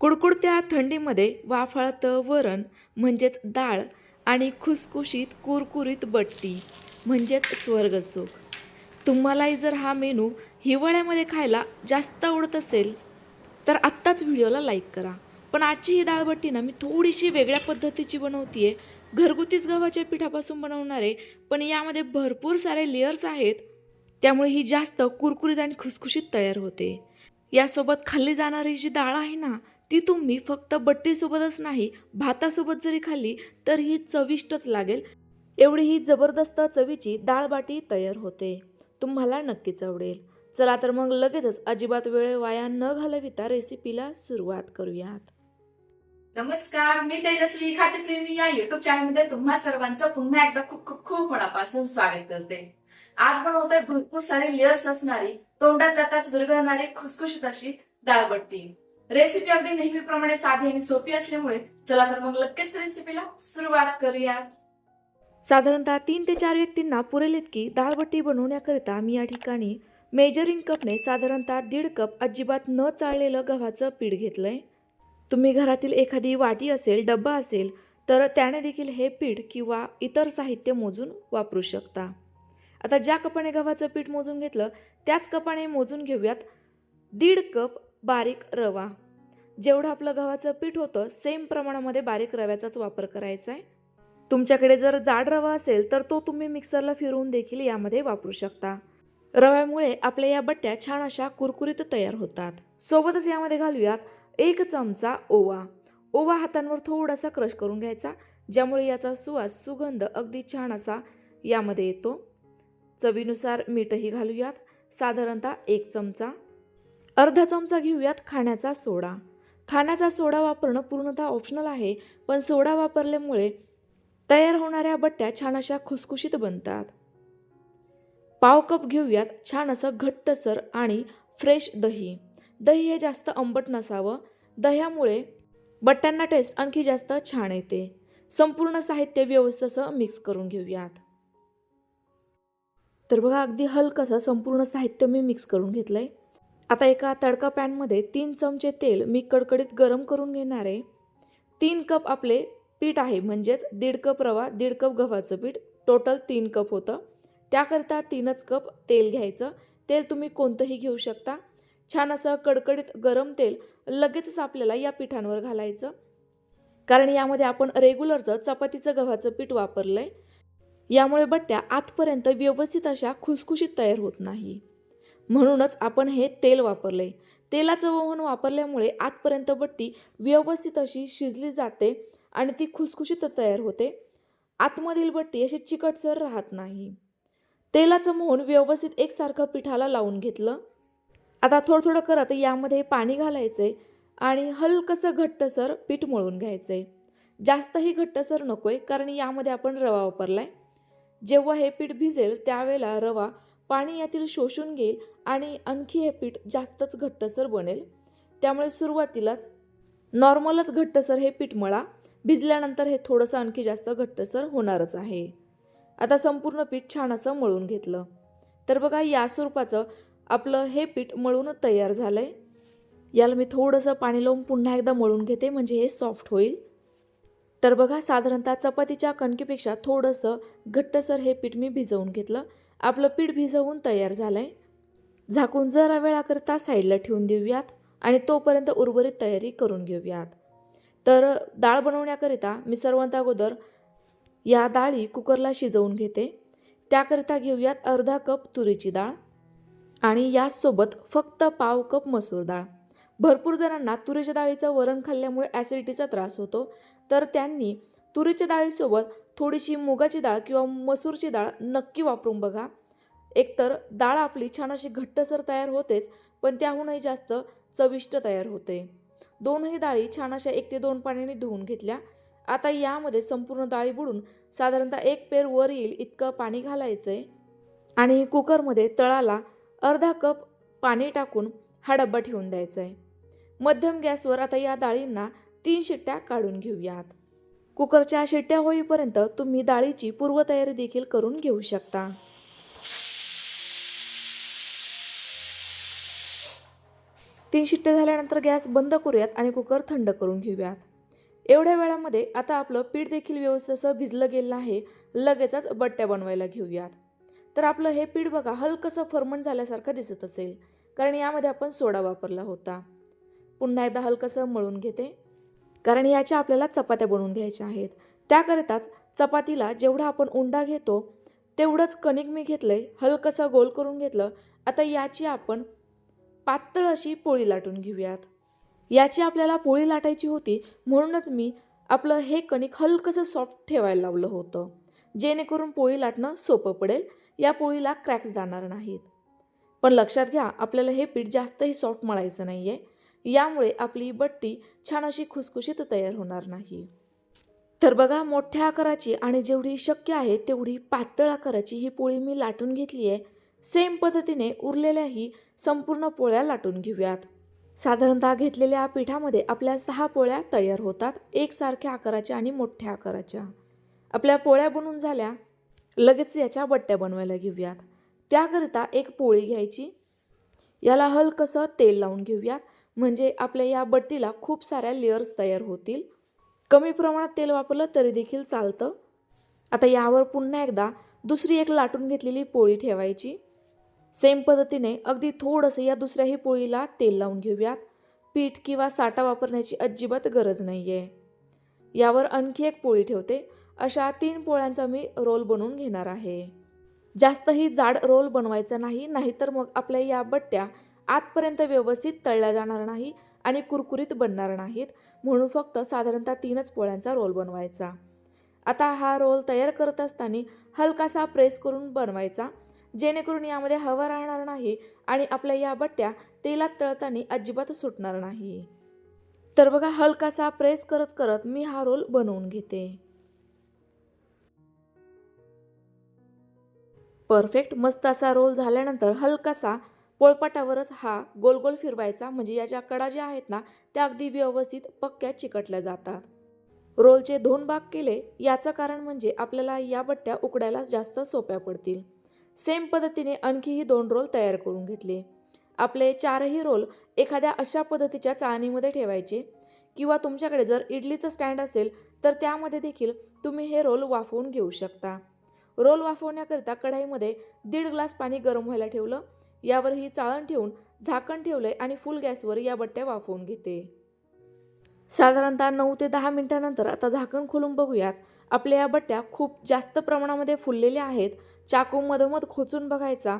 कुडकुडत्या थंडीमध्ये वाफाळतं वरण म्हणजेच डाळ आणि खुसखुशीत कुरकुरीत बट्टी म्हणजेच स्वर्गसुख तुम्हालाही जर हा मेनू हिवाळ्यामध्ये खायला जास्त आवडत असेल तर आत्ताच व्हिडिओला लाईक करा. पण आजची ही डाळबट्टी ना मी थोडीशी वेगळ्या पद्धतीची बनवतीये. घरगुतीच गव्हाच्या पिठापासून बनवणारे पण यामध्ये भरपूर सारे लेयर्स आहेत. त्यामुळे ही जास्त कुरकुरीत आणि खुसखुशीत तयार होते. यासोबत खाल्ली जाणारी जी डाळ आहे ना ती तुम्ही फक्त बट्टीसोबतच नाही भातासोबत जरी खाल्ली तर ही चविष्टच लागेल. एवढी ही जबरदस्त चवीची डाळबाटी तयार होते. तुम्हाला नक्कीच आवडेल. चला तर मग लगेचच अजिबात वेळ वाया न घालविता रेसिपीला सुरुवात करूयात. नमस्कार मी तेजस्वी खातेप्रेमी या युट्यूब चॅनलमध्ये तुम्हा सर्वांचं पुन्हा एकदा खूप खूप खूप मनापासून स्वागत करते. आज बनवतोय भरपूर सारे लेअर्स असणारी तोंडात जाताच विरघळणारी खुसखुशीत अशी डाळबट्टी. रेसिपी अगदी नेहमीप्रमाणे साधी आणि सोपी असल्यामुळे चला तर मग लगेच रेसिपीला सुरुवात करूया. साधारणतः तीन ते चार व्यक्तींना पुरेल इतकी दाळबट्टी बनवण्याकरिता मी या ठिकाणी मेजरिंग कपने साधारणतः दीड कप अजिबात न चाळलेलं गव्हाचं पीठ घेतलं आहे तुम्ही घरातील एखादी वाटी असेल डब्बा असेल तर त्याने देखील हे पीठ किंवा इतर साहित्य मोजून वापरू शकता. आता ज्या कपाने गव्हाचं पीठ मोजून घेतलं त्याच कपाने मोजून घेऊयात. दीड कप बारीक रवा. जेवढं आपलं गव्हाचं पीठ होतं सेम प्रमाणामध्ये बारीक रव्याचाच वापर करायचा आहे. तुमच्याकडे जर जाड रवा असेल तर तो तुम्ही मिक्सरला फिरवून देखील यामध्ये वापरू शकता. रव्यामुळे आपल्या या बट्ट्या छान अशा कुरकुरीत तयार होतात. सोबतच यामध्ये घालूयात एक चमचा ओवा. ओवा हातांवर थोडासा क्रश करून घ्यायचा ज्यामुळे याचा सुवास सुगंध अगदी छान असा यामध्ये येतो. चवीनुसार मीठही घालूयात. साधारणतः एक चमचा. अर्धा चमचा घेऊयात खाण्याचा सोडा. खाण्याचा सोडा वापरणं पूर्णतः ऑप्शनल आहे पण सोडा वापरल्यामुळे तयार होणाऱ्या बट्ट्या छान अशा खुसखुशीत बनतात. पाव कप घेऊयात छान असं घट्टसर आणि फ्रेश दही. दही हे जास्त आंबट नसावं. दह्यामुळे बट्ट्यांना टेस्ट आणखी जास्त छान येते. संपूर्ण साहित्य व्यवस्थित असं मिक्स करून घेऊयात. तर बघा अगदी हलकंसं संपूर्ण साहित्य मी मिक्स करून घेतलं आहे आता एका तडका पॅनमध्ये तीन चमचे तेल मी कडकडीत गरम करून घेणार आहे. तीन कप आपले पीठ आहे म्हणजेच दीड कप रवा दीड कप गव्हाचं पीठ टोटल तीन कप होतं. त्याकरिता तीनच कप तेल घ्यायचं. तेल तुम्ही कोणतंही घेऊ शकता. छान असं कडकडीत गरम तेल लगेचच आपल्याला या पिठांवर घालायचं. कारण यामध्ये आपण रेग्युलरचं चपातीचं गव्हाचं पीठ वापरलं आहे यामुळे बट्ट्या आतपर्यंत व्यवस्थित अशा खुसखुशीत तयार होत नाही. म्हणूनच आपण हे तेल वापरले तेलाचं वहन वापरल्यामुळे आतपर्यंत बट्टी व्यवस्थित अशी शिजली जाते आणि ती खुसखुशीत तयार होते. आतमधील बट्टी अशी चिकटसर राहत नाही. तेलाचं मोहन व्यवस्थित एकसारखं पिठाला लावून घेतलं. आता थोडं थोडं करत यामध्ये पाणी घालायचं आहे आणि हलकंसं घट्टसर पीठ मळून घ्यायचं आहे जास्तही घट्टसर नको आहे कारण यामध्ये आपण रवा वापरला आहे जेव्हा हे पीठ भिजेल त्यावेळेला रवा पाणी यातील शोषून घेईल आणि आणखी हे पीठ जास्तच घट्टसर बनेल. त्यामुळे सुरुवातीलाच नॉर्मलच घट्टसर हे पीठ मळा. भिजल्यानंतर हे थोडंसं आणखी जास्त घट्टसर होणारच आहे. आता संपूर्ण पीठ छान असं मळून घेतलं. तर बघा या स्वरूपाचं आपलं हे पीठ मळून तयार झालं आहे याला मी थोडंसं पाणी लावून पुन्हा एकदा मळून घेते म्हणजे हे सॉफ्ट होईल. तर बघा साधारणतः चपातीच्या कणकेपेक्षा थोडंसं घट्टसर हे पीठ मी भिजवून घेतलं. आपलं पीठ भिजवून तयार झालं आहे झाकून जरा वेळाकरता साईडला ठेवून देऊयात आणि तोपर्यंत उर्वरित तयारी करून घेऊयात. तर डाळ बनवण्याकरिता मी सर्वांत अगोदर या डाळी कुकरला शिजवून घेते. त्याकरिता घेऊयात अर्धा कप तुरीची डाळ आणि यासोबत फक्त पाव कप मसूर डाळ. भरपूर जणांना तुरीच्या डाळीचं वरण खाल्ल्यामुळे ॲसिडिटीचा त्रास होतो. तर त्यांनी तुरीच्या डाळीसोबत थोडीशी मुगाची डाळ किंवा मसूरची डाळ नक्की वापरून बघा. एकतर डाळ आपली छान अशी घट्टसर तयार होतेच पण त्याहूनही जास्त चविष्ट तयार होते. दोनही डाळी छान अशा एक ते दोन पाण्याने धुवून घेतल्या. आता यामध्ये संपूर्ण डाळी बुडून साधारणतः एक पेर वर येईल इतकं पाणी घालायचं आहे आणि कुकरमध्ये तळाला अर्धा कप पाणी टाकून हा डब्बा ठेवून द्यायचा आहे मध्यम गॅसवर आता या डाळींना तीन शिट्ट्या काढून घेऊयात. कुकरच्या शिट्ट्या होईपर्यंत तुम्ही डाळीची पूर्वतयारी देखील करून घेऊ शकता. तीन शिट्टे झाल्यानंतर गॅस बंद करूयात आणि कुकर थंड करून घेऊयात. एवढ्या वेळामध्ये आता आपलं पीठ देखील व्यवस्थित असं भिजलं गेलं आहे लगेचच बट्ट्या बनवायला घेऊयात. तर आपलं हे पीठ बघा हलकंसं फर्मंट झाल्यासारखं दिसत असेल कारण यामध्ये आपण सोडा वापरला होता. पुन्हा एकदा हलकंसं मळून घेते. कारण याच्या आपल्याला चपात्या बनवून घ्यायच्या आहेत. त्याकरिताच चपातीला जेवढा आपण उंडा घेतो तेवढंच कणिक मी घेतलंय हलकंसं गोल करून घेतलं. आता याची आपण पातळ अशी पोळी लाटून घेऊयात. याची आपल्याला पोळी लाटायची होती म्हणूनच मी आपलं हे कणिक हलकंसं सॉफ्ट ठेवायला लावलं होतं. जेणेकरून पोळी लाटणं सोपं पडेल या पोळीला क्रॅक्स जाणार नाहीत. पण लक्षात घ्या आपल्याला हे पीठ जास्तही सॉफ्ट मळायचं नाही आहे यामुळे आपली बट्टी छान अशी खुसखुशीत तयार होणार नाही. तर बघा मोठ्या आकाराची आणि जेवढी शक्य आहे तेवढी पातळ आकाराची ही पोळी मी लाटून घेतली आहे. सेम पद्धतीने उरलेल्याही संपूर्ण पोळ्या लाटून घेऊयात. साधारणतः घेतलेल्या पिठामध्ये आपल्या सहा पोळ्या तयार होतात एकसारख्या आकाराच्या आणि मोठ्या आकाराच्या. आपल्या पोळ्या बनून झाल्या. लगेच याच्या बट्ट्या बनवायला घेऊयात. त्याकरिता एक पोळी घ्यायची. याला हलकसं तेल लावून घेऊयात. म्हणजे आपल्या या बट्टीला खूप साऱ्या लेअर्स तयार होतील. कमी प्रमाणात तेल वापरलं तरी देखील चालतं. आता यावर पुन्हा एकदा दुसरी एक लाटून घेतलेली पोळी ठेवायची. सेम पद्धतीने अगदी थोडंसं या दुसऱ्याही पोळीला तेल लावून घेऊयात. पीठ किंवा साठा वापरण्याची अजिबात गरज नाही आहे यावर आणखी एक पोळी ठेवते. अशा तीन पोळ्यांचा मी रोल बनवून घेणार आहे. जास्तही जाड रोल बनवायचा नाही नाहीतर मग आपल्या या बट्ट्या आतपर्यंत व्यवस्थित तळल्या जाणार नाही आणि कुरकुरीत बनणार नाहीत. म्हणून फक्त साधारणतः तीनच पोळ्यांचा रोल बनवायचा. आता हा रोल तयार करत असताना हलकासा प्रेस करून बनवायचा. जेणेकरून यामध्ये हवा राहणार नाही आणि आपल्या या बट्ट्या तेलात तळताना अजिबात सुटणार नाही. तर बघा हलकासा प्रेस करत करत मी हा रोल बनवून घेते. परफेक्ट मस्त असा रोल झाल्यानंतर हलकासा पोळपाटावरच हा गोल गोल फिरवायचा. म्हणजे याच्या कडा ज्या आहेत ना त्या अगदी व्यवस्थित पक्क्या चिकटल्या जातात. रोलचे दोन भाग केले याचं कारण म्हणजे आपल्याला या बट्ट्या उकडायला जास्त सोप्या पडतील. सेम पद्धतीने आणखीही दोन रोल तयार करून घेतले. आपले चारही रोल एखाद्या अशा पद्धतीच्या चाळणीमध्ये ठेवायचे. किंवा तुमच्याकडे जर इडलीचं स्टँड असेल तर त्यामध्ये देखील तुम्ही हे रोल वाफवून घेऊ शकता. रोल वाफवण्याकरिता कढाईमध्ये दीड ग्लास पाणी गरम व्हायला ठेवलं. यावर ही चाळण ठेवून झाकण ठेवले आणि फुल गॅसवर या बट्ट्या वाफवून घेते. साधारणतः नऊ ते दहा मिनिटानंतर आता झाकण खोलून बघूयात. आपल्या या बट्ट्या खूप जास्त प्रमाणामध्ये फुललेल्या आहेत. चाकू मधोमध खोचून बघायचा.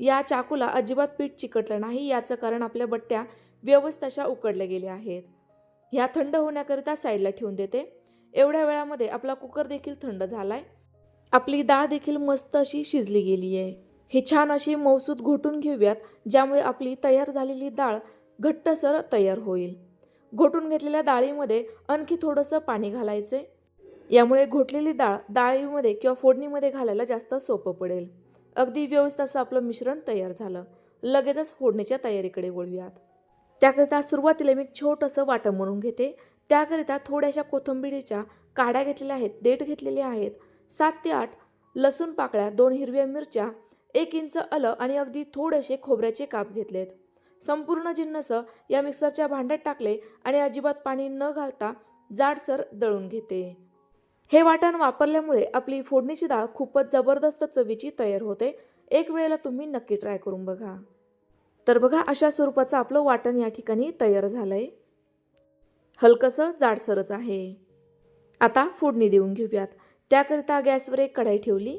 या चाकूला अजिबात पीठ चिकटलं नाही याचं कारण आपल्या बट्ट्या व्यवस्थित अशा उकडल्या गेल्या आहेत. ह्या थंड होण्याकरिता साईडला ठेवून देते. एवढ्या वेळामध्ये आपला कुकर देखील थंड झालाय. आपली डाळ देखील मस्त अशी शिजली गेली आहे हे छान अशी मौसूद घोटून घेऊयात ज्यामुळे आपली तयार झालेली डाळ घट्टसर तयार होईल. घोटून घेतलेल्या डाळीमध्ये आणखी थोडंसं पाणी घालायचं. यामुळे घोटलेली डाळ डाळीमध्ये किंवा फोडणीमध्ये घालायला जास्त सोपं पडेल. अगदी व्यवस्थित असं आपलं मिश्रण तयार झालं. लगेचच फोडणीच्या तयारीकडे वळूयात. त्याकरिता सुरुवातीला मी छोटंसं वाटण म्हणून घेते. त्याकरिता थोड्याशा कोथिंबिरीच्या काड्या घेतलेल्या आहेत देठ घेतलेले आहेत सात ते आठ लसूण पाकळ्या दोन हिरव्या मिरच्या एक इंच आलं आणि अगदी थोडेसे खोबऱ्याचे काप घेतलेत. संपूर्ण जिन्नस या मिक्सरच्या भांड्यात टाकले आणि अजिबात पाणी न घालता जाडसर दळून घेते. हे वाटण वापरल्यामुळे आपली फोडणीची डाळ खूपच जबरदस्त चवीची तयार होते. एक वेळेला तुम्ही नक्की ट्राय करून बघा. तर बघा अशा स्वरूपाचं आपलं वाटण या ठिकाणी तयार झालंय. हलकंसं जाडसरच आहे. आता फोडणी देऊन घेऊयात. त्याकरिता गॅसवर एक कढाई ठेवली.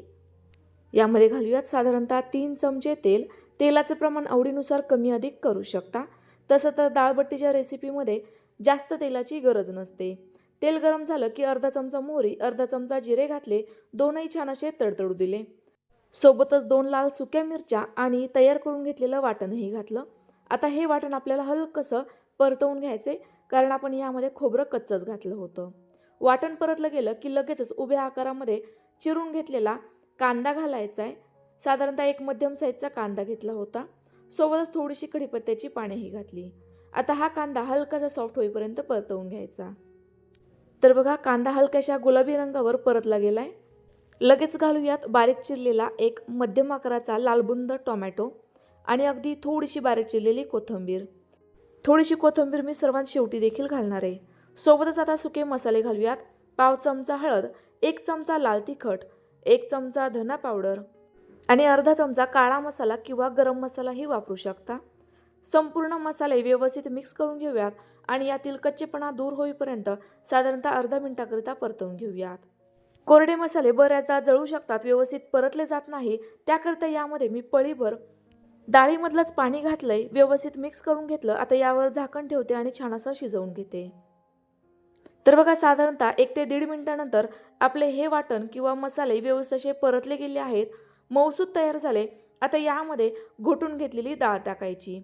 यामध्ये घालूयात साधारणतः तीन चमचे तेल. तेलाचं प्रमाण आवडीनुसार कमी अधिक करू शकता. तसं तर डाळबट्टीच्या रेसिपीमध्ये जास्त तेलाची गरज नसते. तेल गरम झालं की अर्धा चमचा मोहरी अर्धा चमचा जिरे घातले दोनही छान असे तडतडू दिले. सोबतच दोन लाल सुक्या मिरच्या आणि तयार करून घेतलेलं वाटणही घातलं. आता हे वाटण आपल्याला हलकंसं परतवून घ्यायचे कारण आपण यामध्ये खोबरं कच्चंच घातलं होतं. वाटण परतलं गेलं की लगेचच उभ्या आकारामध्ये चिरून घेतलेला कांदा घालायचा आहे साधारणतः एक मध्यम साईजचा कांदा घेतला होता. सोबतच थोडीशी कढीपत्त्याची पानेही घातली. आता हा कांदा हलकासा सॉफ्ट होईपर्यंत परतवून घ्यायचा. तर बघा कांदा हलक्याशा गुलाबी रंगावर परतला गेलाय. लगेच घालूयात बारीक चिरलेला एक मध्यम आकाराचा लालबुंद टोमॅटो आणि अगदी थोडीशी बारीक चिरलेली कोथिंबीर. थोडीशी कोथिंबीर मी सर्वात शेवटी देखील घालणार आहे. सोबतच आता सुके मसाले घालूयात. पाव चमचा हळद एक चमचा लाल तिखट एक चमचा धना पावडर आणि अर्धा चमचा काळा मसाला किंवा गरम मसालाही वापरू शकता. संपूर्ण मसाले व्यवस्थित मिक्स करून घेऊयात आणि यातील कच्चेपणा दूर होईपर्यंत साधारणतः अर्धा मिनिटाकरिता परतवून घेऊयात. कोरडे मसाले बऱ्याचदा जळू शकतात व्यवस्थित परतले जात नाही. त्याकरिता यामध्ये मी पळीभर डाळीमधलंच पाणी घातलंय व्यवस्थित मिक्स करून घेतलं. आता यावर झाकण ठेवते आणि छान असं शिजवून घेते. तर बघा साधारणतः एक ते दीड मिनिटानंतर आपले हे वाटण किंवा मसाले व्यवस्थितशे परतले गेले आहेत. मौसूद तयार झाले. आता यामध्ये घोटून घेतलेली डाळ टाकायची.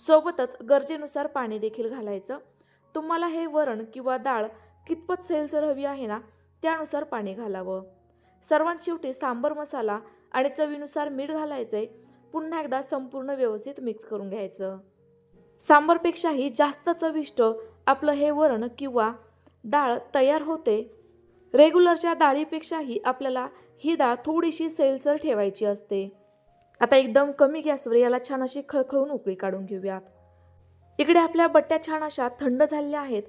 सोबतच गरजेनुसार पाणी देखील घालायचं. तुम्हाला हे वरण किंवा डाळ कितपत सैलसर हवी आहे ना त्यानुसार पाणी घालावं. सर्वात शेवटी सांबर मसाला आणि चवीनुसार मीठ घालायचंय. पुन्हा एकदा संपूर्ण व्यवस्थित मिक्स करून घ्यायचं. सांबरपेक्षाही जास्त चविष्ट आपलं हे वरण किंवा डाळ तयार होते. रेग्युलरच्या डाळीपेक्षाही आपल्याला ही डाळ थोडीशी सैलसर ठेवायची असते. आता एकदम कमी गॅसवर याला छान अशी खळखळून उकळी काढून घेऊयात. इकडे आपल्या बट्ट्या छान अशा थंड झालेल्या आहेत.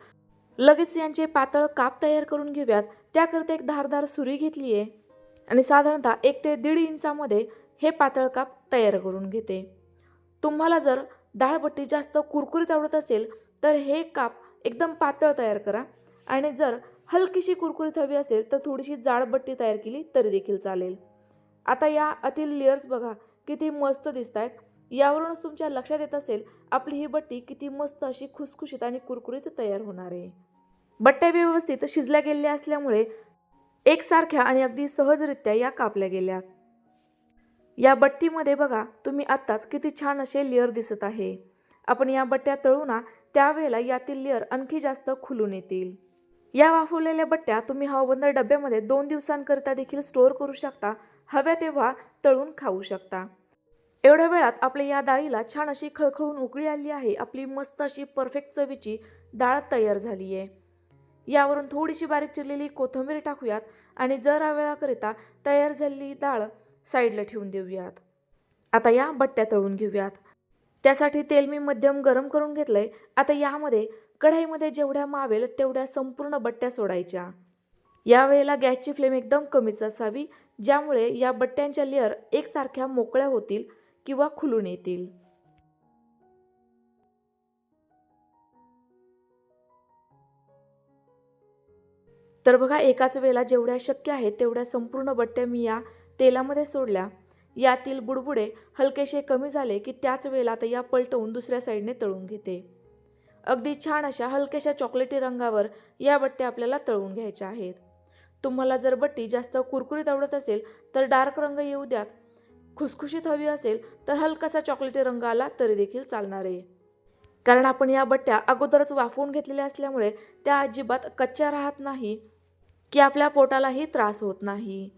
लगेच यांचे पातळ काप तयार करून घेऊयात. त्याकरता एक धारदार सुरी घेतली आहे आणि साधारणतः एक ते दीड इंचामध्ये हे पातळ काप तयार करून घेते. तुम्हाला जर डाळबट्टी जास्त कुरकुरीत आवडत असेल तर हे काप एकदम पातळ तयार करा. आणि जर हलकीशी कुरकुरीत हवी असेल तर थोडीशी जाडबट्टी तयार केली तरी देखील चालेल. आता या आतील लेयर्स बघा किती मस्त दिसत आहेत यावरूनच तुमच्या लक्षात येत असेल आपली ही बट्टी किती मस्त अशी खुसखुशीत आणि कुरकुरीत तयार होणार आहे. बट्ट्या व्यवस्थित शिजल्या गेलेल्या असल्यामुळे एकसारख्या आणि अगदी सहजरित्या या कापल्या गेल्या. या बट्टीमध्ये बघा तुम्ही आत्ताच किती छान असे लेअर दिसत आहे. आपण या बट्ट्या तळू ना त्यावेळेला यातील लेअर आणखी जास्त खुलून येतील. या वाफवलेल्या बट्ट्या तुम्ही हवाबंद डब्यामध्ये दोन दिवसांकरिता देखील स्टोअर करू शकता. हव्या तेव्हा तळून खाऊ शकता. एवढ्या वेळात आपल्या या डाळीला छान अशी खळखळून उकळी आली आहे. आपली मस्त अशी परफेक्ट चवीची डाळ तयार झाली आहे यावरून थोडीशी बारीक चिरलेली कोथिंबीर टाकूयात आणि जरा वेळाकरिता तयार झालेली डाळ साईडला ठेवून देऊयात. आता या बट्ट्या तळून घेऊयात. त्यासाठी तेल मी मध्यम गरम करून घेतलंय. आता यामध्ये कढाईमध्ये जेवढ्या मावेल तेवढ्या संपूर्ण बट्ट्या सोडायच्या. यावेळेला गॅसची फ्लेम एकदम कमीच असावी ज्यामुळे या बट्ट्यांच्या लेअर एकसारख्या मोकळ्या होतील किंवा खुलून येतील. तर बघा एकाच वेळेला जेवढ्या शक्य आहेत तेवढ्या संपूर्ण बट्ट्या मी या तेलामध्ये सोडल्या. यातील बुडबुडे हलकेसे कमी झाले की त्याच वेळेला आता या पलटवून दुसऱ्या साईडने तळून घेते. अगदी छान अशा हलक्याशा चॉकलेटी रंगावर या बट्ट्या आपल्याला तळून घ्यायच्या आहेत. तुम्हाला जर बट्टी जास्त कुरकुरीत आवडत असेल तर डार्क रंग येऊ द्यात. खुसखुशीत हवी असेल तर हलकासा चॉकलेटी रंग आला तरी देखील चालणार आहे. कारण आपण या बट्ट्या अगोदरच वाफवून घेतलेल्या असल्यामुळे त्या अजिबात कच्च्या राहत नाही की आपल्या पोटालाही त्रास होत नाही.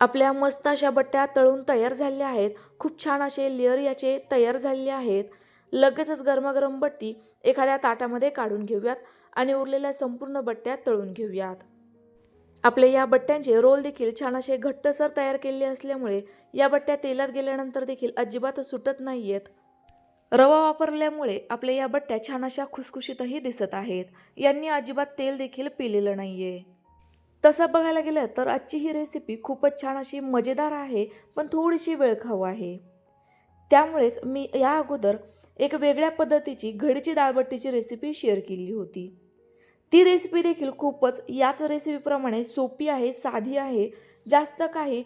आपल्या मस्त अशा बट्ट्या तळून तयार झालेल्या आहेत. खूप छान असे लेअर याचे तयार झालेले आहेत. लगेचच गरमागरम बट्टी एखाद्या ताटामध्ये काढून घेऊयात आणि उरलेल्या संपूर्ण बट्ट्या तळून घेऊयात. आपले या बट्ट्यांचे रोल देखील छान असे घट्टसर तयार केलेले असल्यामुळे या बट्ट्या तेलात गेल्यानंतर देखील अजिबात सुटत नाही आहेत रवा वापरल्यामुळे आपल्या या बट्ट्या छान अशा खुसखुशीतही दिसत आहेत. यांनी अजिबात तेल देखील पिलेलं नाही आहे तसं बघायला गेलं तर आजची ही रेसिपी खूपच छान अशी मजेदार आहे पण थोडीशी वेळखाऊ आहे. त्यामुळेच मी या अगोदर एक वेगळ्या पद्धतीची घडीची दाळबट्टीची रेसिपी शेअर केली होती. ती रेसिपी देखील खूपच याच रेसिपीप्रमाणे सोपी आहे साधी आहे जास्त काही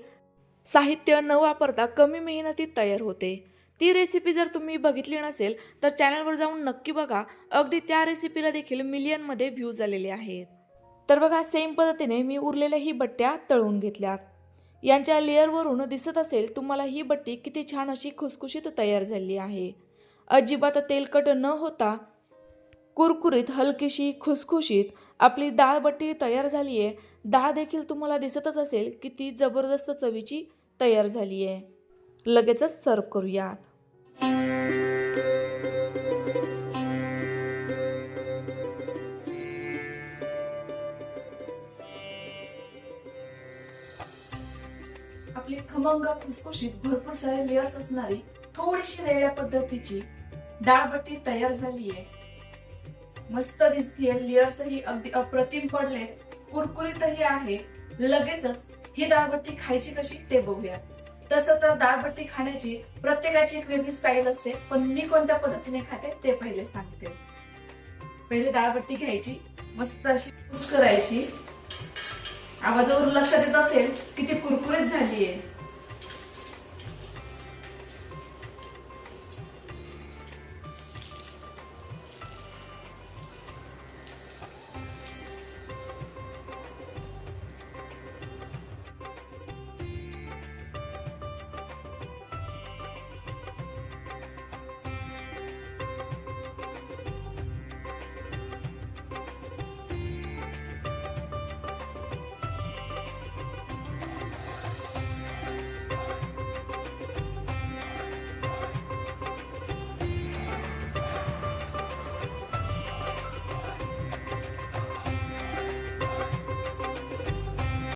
साहित्य न वापरता कमी मेहनतीत तयार होते. ती रेसिपी जर तुम्ही बघितली नसेल तर चॅनलवर जाऊन नक्की बघा. अगदी त्या रेसिपीला देखील मिलियनमध्ये व्ह्यूज आलेले आहेत. तर बघा सेम पद्धतीने मी उरलेल्या ही बट्ट्या तळून घेतल्यात. यांच्या लेअरवरून दिसत असेल तुम्हाला ही बट्टी किती छान अशी खुसखुशीत तयार झाली आहे. अजिबात तेलकट न होता कुरकुरीत हलकीशी खुसखुशीत आपली डाळबट्टी तयार झाली आहे डाळ देखील तुम्हाला दिसतच असेल की ती जबरदस्त चवीची तयार झाली आहे लगेचच सर्व करूयात. आपली खमंग खुसखुशीत भरपूर सारे लेअर्स असणारी थोडीशी वेगळ्या पद्धतीची डाळबट्टी तयार झालीये. मस्त दिसतीये लेअर्सही अगदी अप्रतिम पडले कुरकुरीतही आहे. लगेचच ही डाळबट्टी खायची कशी ते बघूया तसं तर डाळबट्टी खाण्याची प्रत्येकाची एक वेगळी स्टाईल असते पण मी कोणत्या पद्धतीने खाते ते पहिले सांगते. पहिले डाळबट्टी घ्यायची मस्त अशी कुस करायची. आवाजावरून लक्षात येत असेल की ती कुरकुरीत झालीये.